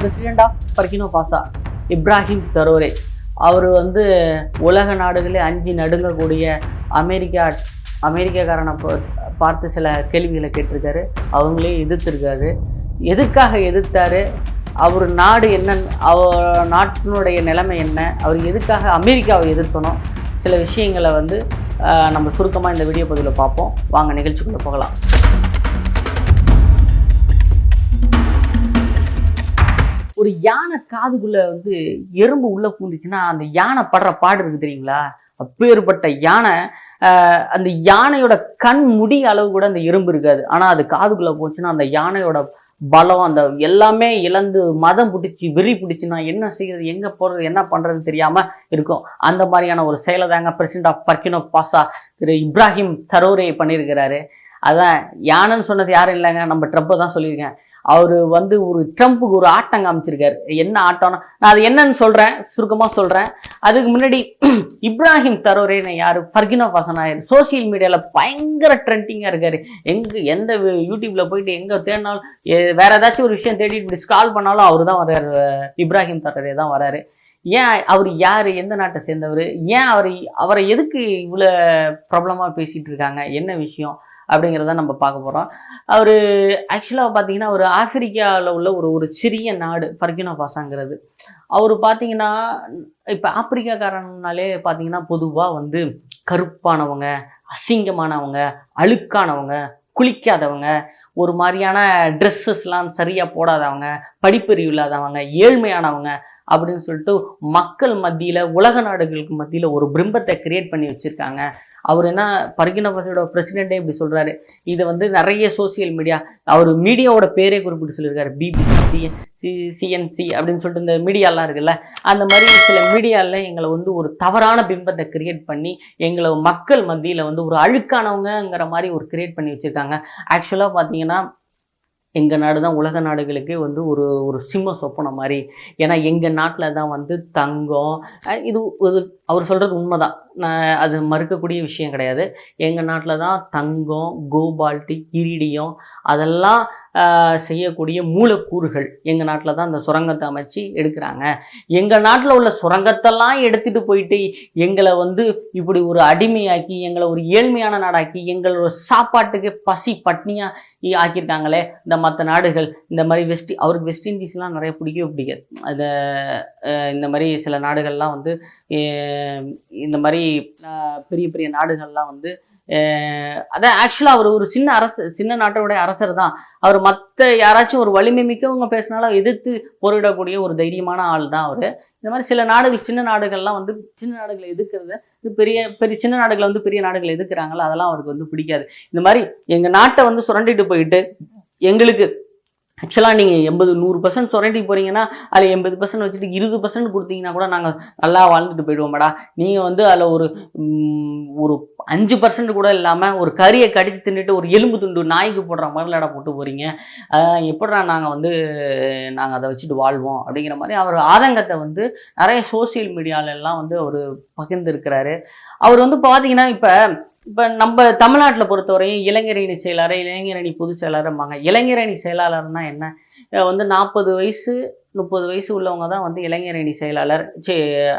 President of Burkina பாசா இப்ராஹிம் தரோரே அவர் வந்து உலக நாடுகளே அஞ்சு நடுங்கக்கூடிய அமெரிக்கா அமெரிக்காக்காரனை பார்த்து சில கேள்விகளை கேட்டிருக்காரு. அவங்களே எதிர்த்திருக்காரு. எதுக்காக எதிர்த்தாரு? அவர் நாடு என்ன அவர் நாட்டினுடைய நிலைமை என்ன? அவர் எதுக்காக அமெரிக்காவை எதிர்க்கணும்? சில விஷயங்களை வந்து நம்ம சுருக்கமாக இந்த வீடியோ பதிவில் பார்ப்போம். வாங்க நிகழ்ச்சிக்குள்ளே போகலாம். யானை காதுக்குள்ள வந்து எறும்பு உள்ள பூந்துச்சுன்னா அந்த யானை படுற பாடு இருக்கு தெரியுங்களா? அப்பேற்பட்ட யானை அந்த யானையோட கண் முடி அளவு கூட அந்த எறும்பு இருக்காது. ஆனா அது காதுக்குள்ள போச்சுன்னா அந்த யானையோட பலம் அந்த எல்லாமே இழந்து மதம் பிடிச்சி வெறி பிடிச்சி நான் என்ன செய்யறது எங்க போறது என்ன பண்றது தெரியாம இருக்கும். அந்த மாதிரியான ஒரு செயலை தாங்க பிரசிடண்ட் ஆஃப் பர்கினோ பாசா திரு இப்ராஹிம் தரோரே பண்ணியிருக்கிறாரு. அதான் யானைன்னு சொன்னது யாரும் இல்லைங்க. நம்ம ட்ரப்பை தான் சொல்லியிருக்கேன். அவர் வந்து ஒரு ட்ரம்ப்புக்கு ஒரு ஆட்டம் காமிச்சிருக்காரு. என்ன ஆட்டம்னா நான் அது என்னன்னு சொல்கிறேன் சுருக்கமாக சொல்கிறேன் அதுக்கு முன்னாடி இப்ராஹிம் தரோரேன்னு யார்? ஃபர்கினோ பசனாயர். சோசியல் மீடியாவில் பயங்கர ட்ரெண்டிங்காக இருக்கார். எங்கே எந்த யூடியூப்பில் போயிட்டு எங்கே தேடினாலும் வேறு ஏதாச்சும் ஒரு விஷயம் தேடிட்டு இப்படி ஸ்கால் பண்ணாலும் அவர் தான் வர்றாரு. இப்ராஹிம் தரோரே தான் வராரு ஏன் அவர் யார்? எந்த நாட்டை சேர்ந்தவர்? ஏன் அவர் அவரை எதுக்கு இவ்வளோ ப்ராப்ளமாக பேசிகிட்டு இருக்காங்க? என்ன விஷயம்? அப்படிங்கிறத நம்ம பார்க்க போகிறோம் அவர் ஆக்சுவலாக பார்த்தீங்கன்னா ஒரு ஆப்பிரிக்காவில் உள்ள ஒரு ஒரு சிறிய நாடு பர்கினோ பாசாங்கிறது. அவர் பார்த்தீங்கன்னா இப்போ ஆப்பிரிக்காக்காரனாலே பார்த்தீங்கன்னா பொதுவாக வந்து கருப்பானவங்க அசிங்கமானவங்க அழுக்கானவங்க குளிக்காதவங்க ஒரு மாதிரியான ட்ரெஸ்ஸஸ்லாம் சரியாக போடாதவங்க படிப்பறிவு இல்லாதவங்க ஏழ்மையானவங்க அப்படின்னு சொல்லிட்டு மக்கள் மத்தியில் உலக நாடுகளுக்கு மத்தியில் ஒரு பிம்பத்தை கிரியேட் பண்ணி வச்சுருக்காங்க. அவர் என்ன பர்கினா பாசோட பிரசிடென்ட்டே இப்படி சொல்கிறாரு இதை வந்து நிறைய சோஷியல் மீடியா அவர் மீடியாவோட பேரே குறிப்பிட்டு சொல்லியிருக்காரு. பிபிசி சி சிஎன்சி அப்படின்னு சொல்லிட்டு இந்த மீடியாலாம் இருக்குல்ல அந்த மாதிரி சில மீடியாவில் எங்களை வந்து ஒரு தவறான பிம்பத்தை கிரியேட் பண்ணி எங்களை மக்கள் மத்தியில் வந்து ஒரு அழுக்கானவங்கங்கிற மாதிரி ஒரு கிரியேட் பண்ணி வச்சுருக்காங்க. ஆக்சுவலாக பார்த்தீங்கன்னா எங்கள் நாடு தான் உலக நாடுகளுக்கே வந்து ஒரு ஒரு சிம்ம சொப்பனை மாதிரி. ஏன்னா எங்கள் நாட்டில் தான் வந்து தங்கம் இது இது அவர் சொல்கிறது உண்மைதான். நான் அது மறுக்கக்கூடிய விஷயம் கிடையாது. எங்கள் நாட்டில் தான் தங்கம் கோபால்ட்டு இரிடியம் அதெல்லாம் செய்யக்கூடிய மூலக்கூறுகள். எங்கள் நாட்டில் தான் அந்த சுரங்கத்தை அமைச்சு எடுக்கிறாங்க. எங்கள் நாட்டில் உள்ள சுரங்கத்தெல்லாம் எடுத்துகிட்டு போயிட்டு எங்களை வந்து இப்படி ஒரு அடிமையாக்கி எங்களை ஒரு ஏழ்மையான நாடாக்கி எங்களோட சாப்பாட்டுக்கு பசி பட்னியாக ஆக்கியிருக்காங்களே. இந்த மற்ற நாடுகள் இந்த மாதிரி வெஸ்ட் அவருக்கு வெஸ்ட் இண்டீஸ்லாம் நிறைய பிடிக்கவே பிடிக்காது. அதை இந்த மாதிரி சில நாடுகள்லாம் வந்து இந்த மாதிரி பெரிய பெரிய நாடுகள்லாம் வந்து அதான் ஆக்சுவலாக அவர் ஒரு சின்ன அரசு சின்ன நாட்டோடைய அரசர் தான். அவர் மற்ற யாராச்சும் ஒரு வலிமை மிக்கவங்க பேசினாலும் எதிர்த்து போரிடக்கூடிய ஒரு தைரியமான ஆள் தான் அவர். இந்த மாதிரி சில நாடுகள் சின்ன நாடுகள்லாம் வந்து சின்ன நாடுகளை எதிர்க்கிறத இது பெரிய பெரிய சின்ன நாடுகளை வந்து பெரிய நாடுகளை எதிர்க்கிறாங்களோ அதெல்லாம் அவருக்கு வந்து பிடிக்காது. இந்த மாதிரி எங்கள் நாட்டை வந்து சுரண்டிட்டு போயிட்டு எங்களுக்கு ஆக்சுவலாக நீங்கள் எண்பது நூறு பர்சன்ட் சுரண்டி போகிறீங்கன்னா அதில் எண்பது பர்சன்ட் வச்சுட்டு இருபது பர்சன்ட் கொடுத்தீங்கன்னா கூட நாங்கள் நல்லா வாழ்ந்துட்டு போயிடுவோம்டா. நீங்கள் வந்து அதில் ஒரு ஒரு அஞ்சு பர்சன்ட் கூட இல்லாமல் ஒரு கறியை கடிச்சு தின்னுட்டு ஒரு எலும்பு துண்டு நாய்க்கு போடுற மாதிரிலடா போட்டு போகிறீங்க எப்படா நாங்கள் வந்து நாங்கள் அதை வச்சுட்டு வாழ்வோம்? அப்படிங்கிற மாதிரி அவர் ஆதங்கத்தை வந்து நிறைய சோசியல் மீடியாலெல்லாம் வந்து அவர் பகிர்ந்துருக்கிறாரு. அவர் வந்து பார்த்தீங்கன்னா இப்போ இப்போ நம்ம தமிழ்நாட்டில் பொறுத்தவரையும் இளைஞரணி செயலாளர் இளைஞரணி பொதுச் செயலாளர்ம்பாங்க. இளைஞரணி செயலாளர்னா என்ன? வந்து நாற்பது வயசு முப்பது வயசு உள்ளவங்க தான் வந்து இளைஞரணி செயலாளர். சே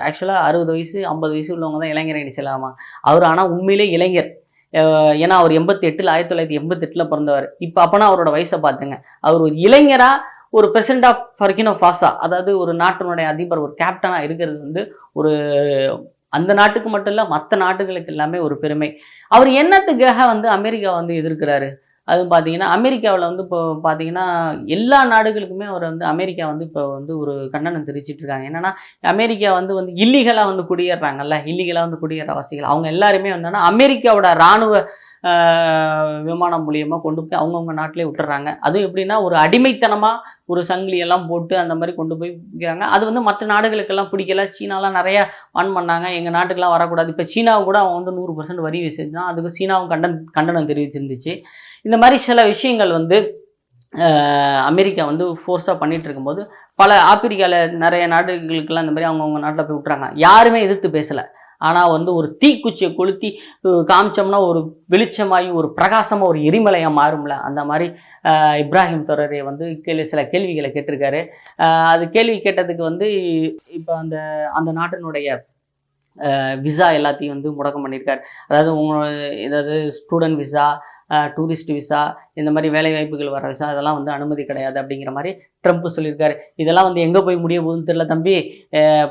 ஆக்சுவலாக அறுபது வயசு ஐம்பது வயசு உள்ளவங்க தான் இளைஞரணி செயலாளர்மா அவர் ஆனால் உண்மையிலே இளைஞர். ஏன்னா அவர் எண்பத்தி எட்டில் ஆயிரத்தி தொள்ளாயிரத்தி எண்பத்தெட்டில் பிறந்தவர். இப்போ அப்போனா அவரோட வயசை பார்த்துங்க. அவர் ஒரு இளைஞராக ஒரு பிரசிடண்ட் ஆஃப் ஃபர்கினோ ஃபாசா அதாவது ஒரு நாட்டினுடைய அதிபர் ஒரு கேப்டனாக இருக்கிறது வந்து ஒரு அந்த நாட்டுக்கு மட்டும் இல்லை மற்ற நாட்டுகளுக்கு எல்லாமே ஒரு பெருமை. அவர் என்னத்துக்காக வந்து அமெரிக்கா வந்து எதிர்க்கிறாரு? அது பார்த்தீங்கன்னா அமெரிக்காவில் வந்து இப்போ பார்த்தீங்கன்னா எல்லா நாடுகளுக்குமே அவர் வந்து அமெரிக்கா வந்து இப்போ வந்து ஒரு கண்டனம் தெரிவிச்சிட்டு இருக்காங்க. என்னன்னா அமெரிக்கா வந்து வந்து இல்லீகலாக வந்து குடியேறாங்கல்ல இல்லீகலாக வந்து குடியேற வசதிகள் அவங்க எல்லாருமே வந்தோன்னா அமெரிக்காவோட இராணுவ விமானம் மூலியமாக கொண்டு போய் அவங்கவுங்க நாட்டிலே விட்டுறாங்க. அதுவும் எப்படின்னா ஒரு அடிமைத்தனமாக ஒரு சங்கிலி எல்லாம் போட்டு அந்த மாதிரி கொண்டு போய் விற்கிறாங்க அது வந்து மற்ற நாடுகளுக்கெல்லாம் பிடிக்கல. சீனாலாம் நிறைய ஆன் பண்ணாங்க. எங்கள் நாட்டுக்கெல்லாம் வரக்கூடாது. இப்போ சீனாவை கூட அவன் வந்து நூறு பர்சன்ட் வரி வச்சிருந்தான் அதுக்கு சீனாவும் கண்டன் கண்டனம் தெரிவிச்சிருந்துச்சு. இந்த மாதிரி சில விஷயங்கள் வந்து அமெரிக்கா வந்து ஃபோர்ஸாக பண்ணிகிட்டு இருக்கும்போது பல ஆப்பிரிக்காவில் நிறைய நாடுகளுக்கெல்லாம் இந்த மாதிரி அவங்கவுங்க நாட்டில் போய் விட்றாங்க யாருமே எதிர்த்து பேசலை. ஆனால் வந்து ஒரு தீக்குச்சியை கொளுத்தி காமிச்சோம்னா ஒரு வெளிச்சமாகி ஒரு பிரகாசமாக ஒரு எரிமலையாக மாறும்ல. அந்த மாதிரி இப்ராஹிம் தொடரை வந்து கேள்வி சில கேள்விகளை கேட்டிருக்காரு. அது கேள்வி கேட்டதுக்கு வந்து இப்போ அந்த அந்த நாட்டினுடைய விசா எல்லாத்தையும் வந்து முடக்கம் பண்ணியிருக்காரு. அதாவது உங்க ஏதாவது ஸ்டூடெண்ட் விசா டூரிஸ்ட் விசா இந்த மாதிரி வேலைவாய்ப்புகள் வர விசா அதெல்லாம் வந்து அனுமதி கிடையாது அப்படிங்கிற மாதிரி ட்ரம்ப் சொல்லியிருக்காரு. இதெல்லாம் வந்து எங்கே போய் முடிய போகுதுன்னு தெரியல தம்பி.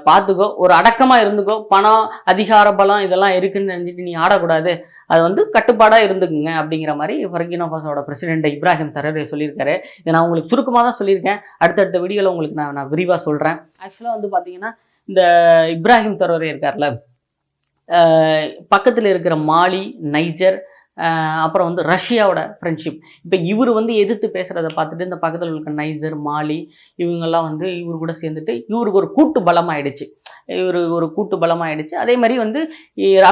பார்த்துக்கோ ஒரு அடக்கமாக இருந்துக்கோ. பணம் அதிகார பலம் இதெல்லாம் இருக்குன்னு நினச்சிட்டு நீ ஆடக்கூடாது. அது வந்து கட்டுப்பாடாக இருந்துக்குங்க அப்படிங்கிற மாதிரி ஃபர்கினோ ஃபாசோட பிரசிடென்ட் இப்ராஹிம் தரரே சொல்லியிருக்காரு. இதை நான் உங்களுக்கு சுருக்கமாக தான் சொல்லியிருக்கேன். அடுத்தடுத்த வீடியோவில் உங்களுக்கு நான் நான் விரிவாக சொல்கிறேன் ஆக்சுவலாக வந்து பார்த்தீங்கன்னா இந்த இப்ராஹிம் தரோரே இருக்கார்ல பக்கத்தில் இருக்கிற மாலி நைஜர் அப்புறம் வந்து ரஷ்யாவோட ஃப்ரெண்ட்ஷிப் இப்போ இவர் வந்து எதிர்த்து பேசுகிறத பார்த்துட்டு இந்த பக்கத்தில் இருக்க நைஜர் மாலி இவங்கெல்லாம் வந்து இவர் கூட சேர்ந்துட்டு இவருக்கு ஒரு கூட்டு பலமாயிடுச்சு. இவர் ஒரு கூட்டு பலமாயிடுச்சு. அதே மாதிரி வந்து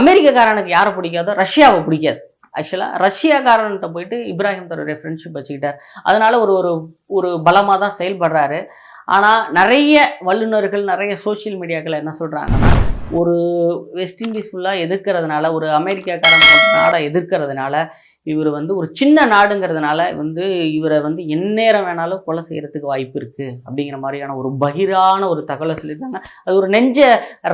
அமெரிக்கக்காரனுக்கு யாரை பிடிக்காதோ ரஷ்யாவை பிடிக்காது. ஆக்சுவலாக ரஷ்யாக்காரன்கிட்ட போயிட்டு இப்ராஹிம் தரோடைய ஃப்ரெண்ட்ஷிப் வச்சுக்கிட்டார். அதனால ஒரு ஒரு ஒரு பலமாக தான் செயல்படுறாரு. ஆனால் நிறைய வல்லுநர்கள் நிறைய சோஷியல் மீடியாக்கள் என்ன சொல்கிறாங்கன்னா ஒரு வெஸ்ட் இண்டீஸ் ஃபுல்லாக எதிர்க்கிறதுனால ஒரு அமெரிக்காக்காரன் நாடை எதிர்க்கிறதுனால இவர் வந்து ஒரு சின்ன நாடுங்கிறதுனால வந்து இவரை வந்து எந்நேரம் வேணாலும் கொலை செய்கிறதுக்கு வாய்ப்பு இருக்குது அப்படிங்கிற மாதிரியான ஒரு பகிரான ஒரு தகவலை சொல்லியிருக்காங்க. அது ஒரு நெஞ்ச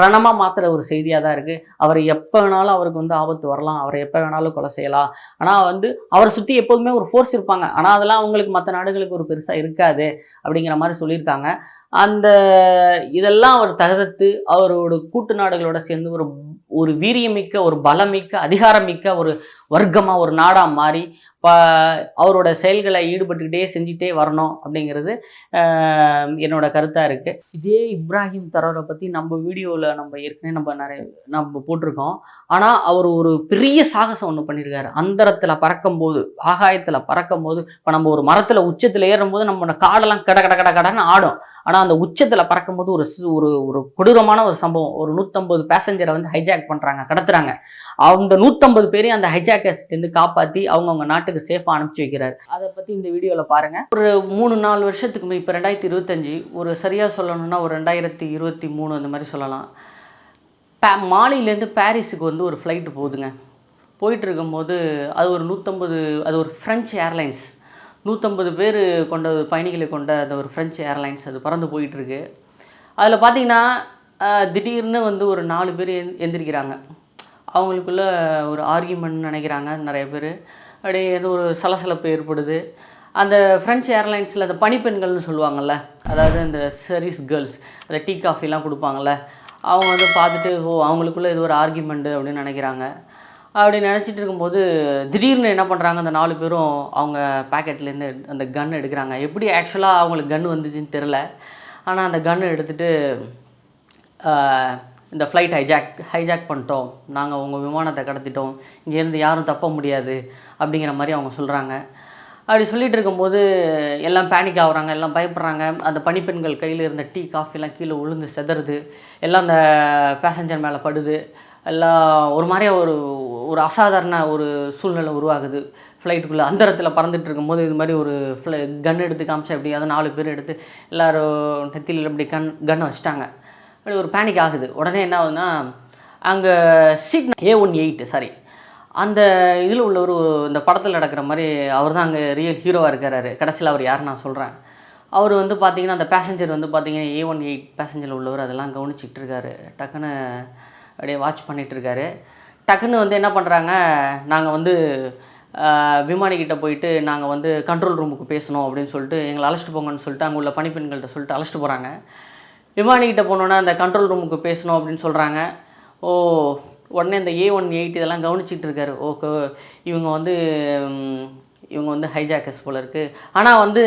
ரணமாக மாத்துற ஒரு செய்தியாக தான் இருக்குது அவர் எப்போ வேணாலும் அவருக்கு வந்து ஆபத்து வரலாம். அவரை எப்போ வேணாலும் கொலை செய்யலாம். ஆனால் வந்து அவரை சுற்றி எப்போதுமே ஒரு ஃபோர்ஸ் இருப்பாங்க. ஆனால் அதெல்லாம் அவங்களுக்கு மற்ற நாடுகளுக்கு ஒரு பெருசாக இருக்காது அப்படிங்கிற மாதிரி சொல்லியிருக்காங்க. அந்த இதெல்லாம் அவர் தகர்த்து அவரோட கூட்டு நாடுகளோட சேர்ந்து ஒரு ஒரு வீரியமிக்க ஒரு பலமிக்க அதிகாரமிக்க ஒரு வர்க்கமாக ஒரு நாடாக மாறி ப அவரோட செயல்களை ஈடுபட்டுக்கிட்டே செஞ்சுட்டே வரணும் அப்படிங்கிறது என்னோட கருத்தாக இருக்குது இதே இப்ராஹிம் தரோரை பற்றி நம்ம வீடியோவில் நம்ம ஏற்கனவே நம்ம நிறைய நம்ம போட்டிருக்கோம். ஆனால் அவர் ஒரு பெரிய சாகசம் ஒன்று பண்ணியிருக்காரு அந்தரத்தில் பறக்கும்போது ஆகாயத்தில் பறக்கும்போது இப்போ நம்ம ஒரு மரத்தில் உச்சத்தில் ஏறும்போது நம்மளோட காடெல்லாம் கட கட கட கடன்னு ஆடும். ஆனால் அந்த உச்சத்தில் பறக்கும்போது ஒரு ஒரு ஒரு கொடூரமான ஒரு சம்பவம். ஒரு நூற்றம்பது பேசஞ்சரை வந்து ஹைஜாக் பண்ணுறாங்க கடத்துறாங்க. அந்த நூற்றம்பது பேரையும் அந்த ஹைஜாக்கர்ஸ்லேருந்து காப்பாற்றி அவங்கவுங்க நாட்டுக்கு சேஃபாக அனுப்பிச்சி வைக்கிறாரு. அதை பற்றி இந்த வீடியோவில் பாருங்கள் ஒரு மூணு நாலு வருஷத்துக்கு இப்போ ரெண்டாயிரத்தி இருபத்தஞ்சி ஒரு சரியாக சொல்லணும்னா ஒரு ரெண்டாயிரத்தி இருபத்தி மூணு அந்த மாதிரி சொல்லலாம். பே மாலிலேருந்து பாரிஸுக்கு வந்து ஒரு ஃப்ளைட்டு போகுதுங்க. போயிட்டு இருக்கும்போது அது ஒரு நூற்றம்பது அது ஒரு ஃப்ரெஞ்ச் ஏர்லைன்ஸ் நூற்றம்பது பேர் கொண்ட பயணிகளை கொண்ட அந்த ஒரு ஃப்ரெஞ்ச் ஏர்லைன்ஸ் அது பறந்து போயிட்டுருக்கு. அதில் பார்த்தீங்கன்னா திடீர்னு வந்து ஒரு நாலு பேர் எந் எந்திரிக்கிறாங்க. அவங்களுக்குள்ள ஒரு ஆர்கியூமெண்ட் நினைக்கிறாங்க நிறைய பேர். அப்படியே ஏதோ ஒரு சலசலப்பு ஏற்படுது. அந்த ஃப்ரெஞ்சு ஏர்லைன்ஸில் அந்த பணிப்பெண்கள்னு சொல்லுவாங்கள்ல அதாவது அந்த சர்வீஸ் கேர்ள்ஸ் அந்த டீ காஃபிலாம் கொடுப்பாங்கள்ல அவங்க வந்து பார்த்துட்டு ஓ அவங்களுக்குள்ளே இது ஒரு ஆர்கியூமெண்ட்டு அப்படின்னு நினைக்கிறாங்க. அப்படி நினச்சிட்டு இருக்கும்போது திடீர்னு என்ன பண்ணுறாங்க அந்த நாலு பேரும் அவங்க பாக்கெட்லேருந்து அந்த கன் எடுக்கிறாங்க. எப்படி ஆக்சுவலாக அவங்களுக்கு கன் வந்துச்சுன்னு தெரில ஆனால் அந்த கன்னு எடுத்துகிட்டு இந்த ஃப்ளைட் ஹைஜாக் ஹைஜாக் பண்ணிட்டோம். நாங்கள் உங்கள் விமானத்தை கடத்திட்டோம். இங்கேருந்து யாரும் தப்ப முடியாது அப்படிங்கிற மாதிரி அவங்க சொல்கிறாங்க அப்படி சொல்லிகிட்டு இருக்கும்போது எல்லாம் பேனிக் ஆகுறாங்க. எல்லாம் பயப்படுறாங்க. அந்த பனிப்பெண்கள் கையில் இருந்த டீ காஃபிலாம் கீழே விழுந்து செதறுது. எல்லாம் அந்த பேசஞ்சர் மேலே படுது. எல்லாம் ஒரு மாதிரியாக ஒரு ஒரு அசாதாரண ஒரு சூழ்நிலை உருவாகுது. ஃப்ளைட்டுக்குள்ளே அந்தரத்தில் பறந்துட்டு இருக்கும்போது இது மாதிரி ஒரு ஃப்ளை கன் எடுத்து காமிச்சா எப்படி அதை நாலு பேர் எடுத்து எல்லோரும் நெத்தியில் இப்படி கன் கன்னை வச்சுட்டாங்க. அப்படி ஒரு பேனிக் ஆகுது. உடனே என்ன ஆகுதுன்னா அங்கே seat A one eight sorry அந்த இதில் உள்ள ஒரு இந்த படத்தில் நடக்கிற மாதிரி அவர் தான் அங்கே ரியல் ஹீரோவாக இருக்கிறாரு கடைசியில் அவர் யார் நான் சொல்கிறேன் அவர் வந்து பார்த்தீங்கன்னா அந்த பேசஞ்சர் வந்து பார்த்தீங்கன்னா ஏ ஒன் எயிட் பேசஞ்சரில் உள்ளவர். அதெல்லாம் கவனிச்சிட்டு இருக்காரு. டக்குன்னு அப்படியே வாட்ச் பண்ணிகிட்ருக்காரு டக்குன்னு வந்து என்ன பண்ணுறாங்க நாங்கள் வந்து விமானிக்கிட்ட போயிட்டு நாங்கள் வந்து கண்ட்ரோல் ரூமுக்கு பேசணும் அப்படின்னு சொல்லிட்டு எங்களை அழைச்சிட்டு போங்கன்னு சொல்லிட்டு அங்கே உள்ள பணிப்பெண்கள்கிட்ட சொல்லிட்டு அழைச்சிட்டு போகிறாங்க விமானிக்கிட்ட போனோன்னா அந்த கண்ட்ரோல் ரூமுக்கு பேசணும் அப்படின்னு சொல்கிறாங்க ஓ உடனே இந்த ஏ ஒன் எயிட் இதெல்லாம் கவனிச்சிட்டு இருக்காரு. ஓகே இவங்க வந்து இவங்க வந்து ஹைஜாக்கர்ஸ் போல இருக்குது ஆனால் வந்து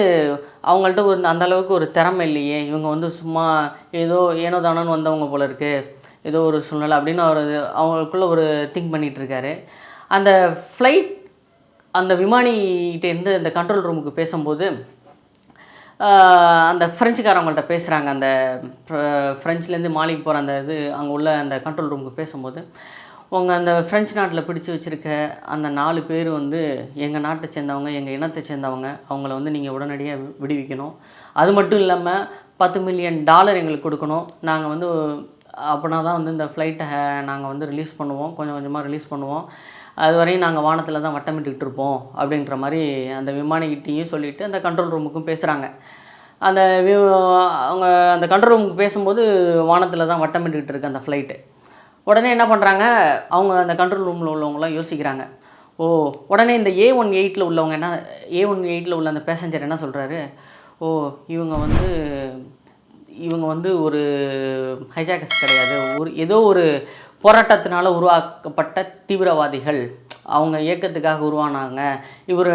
அவங்கள்ட்ட ஒரு அந்தளவுக்கு ஒரு திறமை இல்லையே. இவங்க வந்து சும்மா ஏதோ ஏனோ தானோன்னு வந்தவங்க போல இருக்குது ஏதோ ஒரு சூழ்நிலை அப்படின்னு அவர் அவங்களுக்குள்ள ஒரு திங்க் பண்ணிகிட்ருக்காரு. அந்த ஃப்ளைட் அந்த விமானிகிட்டேருந்து அந்த கண்ட்ரோல் ரூமுக்கு பேசும்போது அந்த ஃப்ரெஞ்சுக்காரவங்கள்ட்ட பேசுகிறாங்க அந்த ஃப்ர- ஃப்ரெஞ்சுலேருந்து மாலிக்கு போகிற அந்த இது அங்கே உள்ள அந்த கண்ட்ரோல் ரூமுக்கு பேசும்போது உங்கள் அந்த ஃப்ரெஞ்சு நாட்டில் பிடிச்சு வச்சுருக்க அந்த நாலு பேர் வந்து எங்கள் நாட்டை சேர்ந்தவங்க எங்கள் இனத்தை சேர்ந்தவங்க அவங்கள வந்து நீங்கள் உடனடியாக வி- விடுவிக்கணும். அது மட்டும் இல்லாமல் பத்து மில்லியன் டாலர் எங்களுக்கு கொடுக்கணும். நாங்கள் வந்து அப்படின்னா தான் வந்து இந்த ஃப்ளைட்டை நாங்கள் வந்து ரிலீஸ் பண்ணுவோம். கொஞ்சம் கொஞ்சமாக ரிலீஸ் பண்ணுவோம். அது வரையும் நாங்கள் வானத்தில் தான் வட்டமிட்டுக்கிட்டு இருப்போம் அப்படின்ற மாதிரி அந்த விமானிகிட்டையும் சொல்லிவிட்டு அந்த கண்ட்ரோல் ரூமுக்கும் பேசுகிறாங்க அந்த அவங்க அந்த கண்ட்ரோல் ரூமுக்கு பேசும்போது வானத்தில் தான் வட்டமிட்டுக்கிட்டு இருக்கு அந்த ஃப்ளைட்டு உடனே என்ன பண்ணுறாங்க அவங்க அந்த கண்ட்ரோல் ரூமில் உள்ளவங்களாம் யோசிக்கிறாங்க. ஓ உடனே இந்த ஏ ஒன் எயிட்டில் உள்ளவங்க என்ன ஏ ஒன் எயிட்டில் உள்ள அந்த பேசஞ்சர் என்ன சொல்கிறாரு ஓ இவங்க வந்து இவங்க வந்து ஒரு ஹைஜாக்கர்ஸ் கிடையாது. ஒரு ஏதோ ஒரு போராட்டத்தினால் உருவாக்கப்பட்ட தீவிரவாதிகள். அவங்க இயக்கத்துக்காக உருவானாங்க. இவர்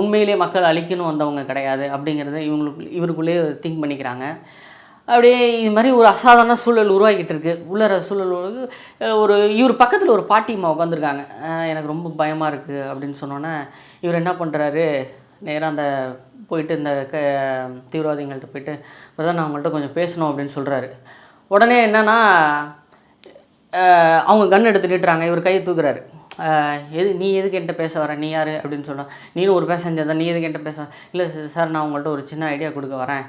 உண்மையிலே மக்கள் அழிக்கணும் வந்தவங்க கிடையாது அப்படிங்கிறத இவங்களுக்கு இவருக்குள்ளேயே திங்க் பண்ணிக்கிறாங்க. அப்படியே இது மாதிரி ஒரு அசாதாரண சூழல் உருவாக்கிட்டு இருக்கு. உள்ளற சூழல் ஒரு இவர் பக்கத்தில் ஒரு பாட்டிம்மா உட்காந்துருக்காங்க எனக்கு ரொம்ப பயமாக இருக்குது அப்படின்னு சொன்னோன்னே இவர் என்ன பண்ணுறாரு நேராக அந்த போயிட்டு இந்த க தீவிரவாதிகள்கிட்ட போயிட்டு இப்போ நான் அவங்கள்ட்ட கொஞ்சம் பேசணும் அப்படின்னு சொல்கிறாரு உடனே என்னென்னா அவங்க கன் எடுத்து நிட்டுறாங்க. இவர் கையை தூக்குறாரு. எது நீ எதுக்கு என்கிட்ட பேச வர? நீ யார்? அப்படின்னு சொன்னால் நீனும் ஒரு பேசஞ்சர் தான். நீ எதுக்கு என்கிட்ட பேச இல்லை சார் நான் உங்கள்கிட்ட ஒரு சின்ன ஐடியா கொடுக்க வரேன்.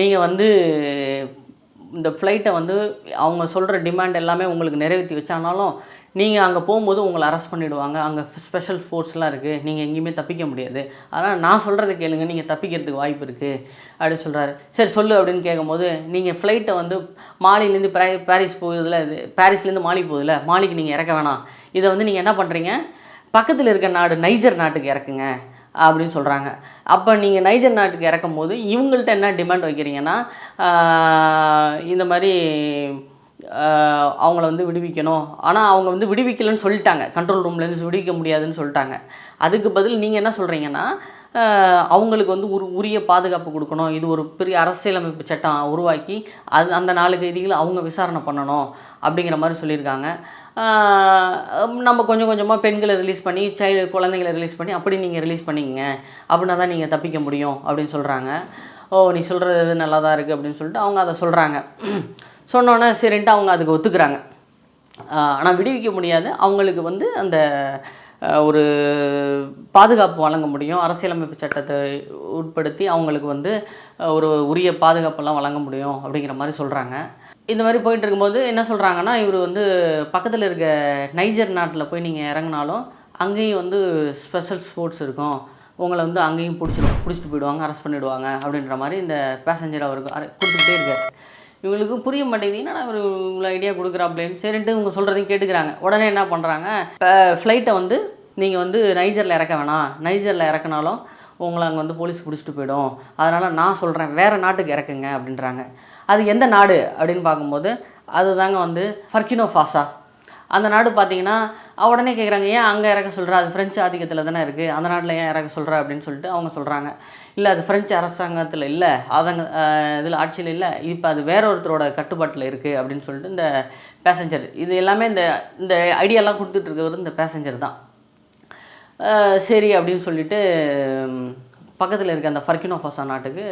நீங்கள் வந்து இந்த ஃப்ளைட்டை வந்து அவங்க சொல்கிற டிமாண்ட் எல்லாமே உங்களுக்கு நிறைவேற்றி வச்சானாலும் நீங்கள் அங்கே போகும்போது உங்களை அரெஸ்ட் பண்ணிவிடுவாங்க அங்கே ஸ்பெஷல் ஃபோர்ஸ்லாம் இருக்குது நீங்கள் எங்கேயுமே தப்பிக்க முடியாது. அதனால் நான் சொல்கிறத கேளுங்க. நீங்கள் தப்பிக்கிறதுக்கு வாய்ப்பு இருக்குது அப்படின்னு சொல்கிறாரு சரி சொல்லு அப்படின்னு கேட்கும்போது நீங்கள் ஃப்ளைட்டை வந்து மாலிலேருந்து பிரா பாரிஸ் போகிறதுல இது பாரிஸ்லேருந்து மாலி போகுதுல மாலிக்கு நீங்கள் இறக்க வேணாம். இதை வந்து நீங்கள் என்ன பண்ணுறீங்க பக்கத்தில் இருக்க நாடு நைஜர் நாட்டுக்கு இறக்குங்க. அப்படின்னு சொல்கிறாங்க அப்போ நீங்கள் நைஜர் நாட்டுக்கு இறக்கும் போது இவங்கள்ட்ட என்ன டிமாண்ட் வைக்கிறீங்கன்னா இந்த மாதிரி அவங்கள வந்து விடுவிக்கணும். ஆனால் அவங்க வந்து விடுவிக்கலைன்னு சொல்லிட்டாங்க. கண்ட்ரோல் ரூம்லேருந்து விடுவிக்க முடியாதுன்னு சொல்லிட்டாங்க. அதுக்கு பதில் நீங்கள் என்ன சொல்கிறீங்கன்னா அவங்களுக்கு வந்து ஒரு உரிய பாதுகாப்பு கொடுக்கணும். இது ஒரு பெரிய அரசியலமைப்பு சட்டம் உருவாக்கி அது அந்த நாலு கைதிகளை அவங்க விசாரணை பண்ணணும் அப்படிங்கிற மாதிரி சொல்லியிருக்காங்க. நம்ம கொஞ்சம் கொஞ்சமாக பெண்களை ரிலீஸ் பண்ணி சைல்டு குழந்தைங்களை ரிலீஸ் பண்ணி அப்படி நீங்கள் ரிலீஸ் பண்ணிக்கங்க. அப்படின்னா தான் நீங்கள் தப்பிக்க முடியும் அப்படின்னு சொல்கிறாங்க ஓ நீ சொல்கிறது நல்லா தான் இருக்குது அப்படின்னு சொல்லிட்டு அவங்க அதை சொல்கிறாங்க சொன்னோன்னே சரின்ட்டு அவங்க அதுக்கு ஒத்துக்கிறாங்க. ஆனால் விடுவிக்க முடியாது. அவங்களுக்கு வந்து அந்த ஒரு பாதுகாப்பு வழங்க முடியும். அரசியலமைப்பு சட்டத்தை உட்படுத்தி அவங்களுக்கு வந்து ஒரு உரிய பாதுகாப்பெல்லாம் வழங்க முடியும் அப்படிங்கிற மாதிரி சொல்கிறாங்க இந்த மாதிரி போயிட்டு இருக்கும்போது என்ன சொல்கிறாங்கன்னா இவர் வந்து பக்கத்தில் இருக்க நைஜர் நாட்டில் போய் நீங்கள் இறங்குனாலும் அங்கேயும் வந்து ஸ்பெஷல் ஸ்போர்ட்ஸ் இருக்கும். உங்களை வந்து அங்கேயும் பிடிச்சிடும் பிடிச்சிட்டு போயிடுவாங்க அரெஸ்ட் பண்ணிவிடுவாங்க அப்படின்ற மாதிரி இந்த பேசஞ்சர் அவருக்கு அரை கொடுத்துக்கிட்டே இருக்கார். இவங்களுக்கும் புரிய மாட்டேங்குது. என்னடா இவர் இவ்வளோ ஐடியா கொடுக்குறாப்லேன்னு சரின்ட்டு இவங்க சொல்கிறதையும் கேட்டுக்கிறாங்க. உடனே என்ன பண்ணுறாங்க இப்போ ஃப்ளைட்டை வந்து நீங்கள் வந்து நைஜரில் இறக்க வேணாம். நைஜரில் இறக்குனாலும் உங்களை அங்கே வந்து போலீஸ் பிடிச்சிட்டு போயிடும். அதனால் நான் சொல்கிறேன் வேறு நாட்டுக்கு இறக்குங்க அப்படின்றாங்க. அது எந்த நாடு அப்படின்னு பார்க்கும்போது அதுதாங்க வந்து ஃபர்கினோ ஃபாசா அந்த நாடு பார்த்தீங்கன்னா உடனே கேட்குறாங்க ஏன் அங்கே இறக்க சொல்கிறா அது ஃப்ரெஞ்சு ஆதிக்கத்தில் தானே இருக்குது அந்த நாட்டில் ஏன் இறக்க சொல்கிறா அப்படின்னு சொல்லிட்டு அவங்க சொல்கிறாங்க இல்லை அது ஃப்ரெஞ்சு அரசாங்கத்தில் இல்லை. அதங்க இதில் ஆட்சியில் இல்லை. இப்போ அது வேற ஒருத்தரோட கட்டுப்பாட்டில் இருக்குது அப்படின்னு சொல்லிட்டு இந்த பேசஞ்சர் இது எல்லாமே இந்த இந்த ஐடியாலாம் கொடுத்துட்டு இருக்கவர் இந்த பேசஞ்சர் தான். சரி அப்படின்னு சொல்லிட்டு பக்கத்தில் இருக்க அந்த ஃபர்கினோ ஃபாசா நாட்டுக்கு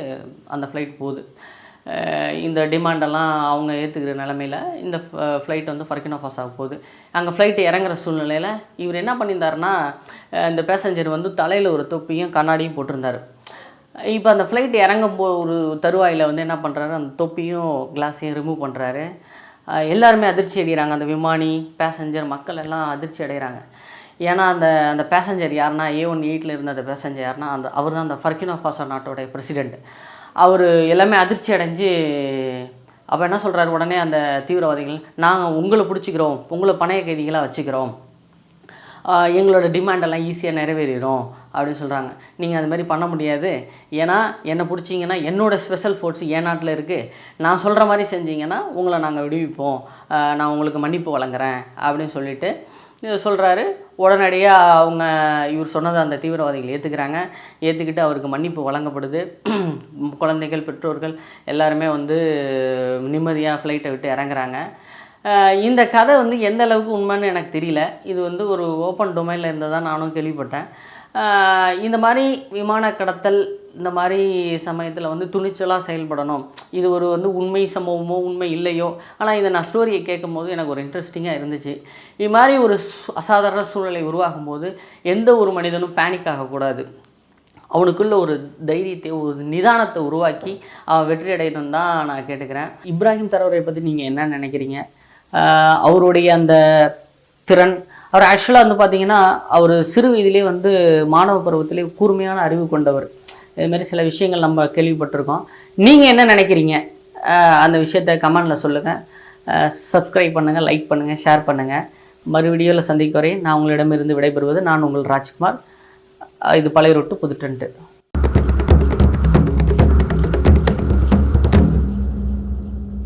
அந்த ஃப்ளைட் போகுது. இந்த டிமாண்டெல்லாம் அவங்க ஏற்றுக்கிற நிலமையில இந்த ஃப்ளைட் வந்து ஃபர்கினா ஃபாஸ் ஆக போகுது. அங்கே ஃப்ளைட்டு இறங்குற சூழ்நிலையில் இவர் என்ன பண்ணியிருந்தாருன்னா இந்த பேசஞ்சர் வந்து தலையில் ஒரு தொப்பியும் கண்ணாடியும் போட்டிருந்தாரு. இப்போ அந்த ஃப்ளைட் இறங்கும் போ ஒரு தருவாயில் வந்து என்ன பண்ணுறாரு அந்த தொப்பியும் கிளாஸையும் ரிமூவ் பண்ணுறாரு எல்லாருமே அதிர்ச்சி அடைகிறாங்க அந்த விமானி பேசஞ்சர் மக்கள் எல்லாம் அதிர்ச்சி அடைகிறாங்க ஏன்னா அந்த அந்த பேசஞ்சர் யாருன்னா ஏ ஒன் எயிட்டில் இருந்த அந்த பேசஞ்சர் யாருன்னா அந்த அவர் தான் அந்த ஃபர்கினோ ஃபாசோ நாட்டோடைய பிரசிடெண்ட் அவர் எல்லாமே அதிர்ச்சி அடைஞ்சு அப்போ என்ன சொல்கிறாரு உடனே அந்த தீவிரவாதிகள் நாங்கள் உங்களை பிடிச்சிக்கிறோம் உங்களை பணைய கைதிகளாக வச்சுக்கிறோம். எங்களோட டிமாண்டெல்லாம் ஈஸியாக நிறைவேறிடும் அப்படின்னு சொல்கிறாங்க நீங்கள் அது மாதிரி பண்ண முடியாது. ஏன்னா என்னை பிடிச்சிங்கன்னா என்னோடய ஸ்பெஷல் ஃபோர்ஸ் என் நாட்டில் இருக்குது நான் சொல்கிற மாதிரி செஞ்சீங்கன்னா உங்களை நாங்கள் விடுவிப்போம். நான் உங்களுக்கு மன்னிப்பு வழங்குறேன் அப்படின்னு சொல்லிவிட்டு சொல்கிறாரு உடனடியாக அவங்க இவர் சொன்னதை அந்த தீவிரவாதிகள் ஏற்றுக்கிறாங்க ஏற்றுக்கிட்டு அவருக்கு மன்னிப்பு வழங்கப்படுது. குழந்தைகள் பெற்றோர்கள் எல்லாருமே வந்து நிம்மதியாக ஃப்ளைட்டை விட்டு இறங்குறாங்க. இந்த கதை வந்து எந்த அளவுக்கு உண்மைன்னு எனக்கு தெரியல. இது வந்து ஒரு ஓப்பன் டொமைனில் இருந்ததாக நானும் கேள்விப்பட்டேன். இந்த மாதிரி விமான கடத்தல் இந்த மாதிரி சமயத்தில் வந்து துணிச்சலாக செயல்படணும். இது ஒரு வந்து உண்மை சம்பவமோ உண்மை இல்லையோ. ஆனால் இதை நான் ஸ்டோரியை கேட்கும் போது எனக்கு ஒரு இன்ட்ரெஸ்டிங்காக இருந்துச்சு. இது மாதிரி ஒரு அசாதாரண சூழ்நிலை உருவாகும் போது எந்த ஒரு மனிதனும் பேனிக் ஆகக்கூடாது அவனுக்குள்ள ஒரு தைரியத்தை ஒரு நிதானத்தை உருவாக்கி அவன் வெற்றி அடையணும் தான் நான் கேட்டுக்கிறேன். இப்ராஹிம் தரவரை பற்றி நீங்கள் என்ன நினைக்கிறீங்க? அவருடைய அந்த திறன் அவர் ஆக்சுவலாக வந்து பார்த்தீங்கன்னா அவர் சிறு வயதிலே வந்து மாணவ பருவத்திலே கூர்மையான அறிவு கொண்டவர். இது மாதிரி சில விஷயங்கள் நம்ம கேள்விப்பட்டிருக்கோம். நீங்கள் என்ன நினைக்கிறீங்க? அந்த விஷயத்த கமெண்டில் சொல்லுங்கள் சப்ஸ்கிரைப் பண்ணுங்கள் லைக் பண்ணுங்கள் ஷேர் பண்ணுங்கள் மறு வீடியோவில் சந்திக்கும் வரை நான் உங்களிடமிருந்து விடைபெறுவது நான் உங்கள் ராஜ்குமார். இது பழைய ரொட்டு புதுட்டன்ட்டு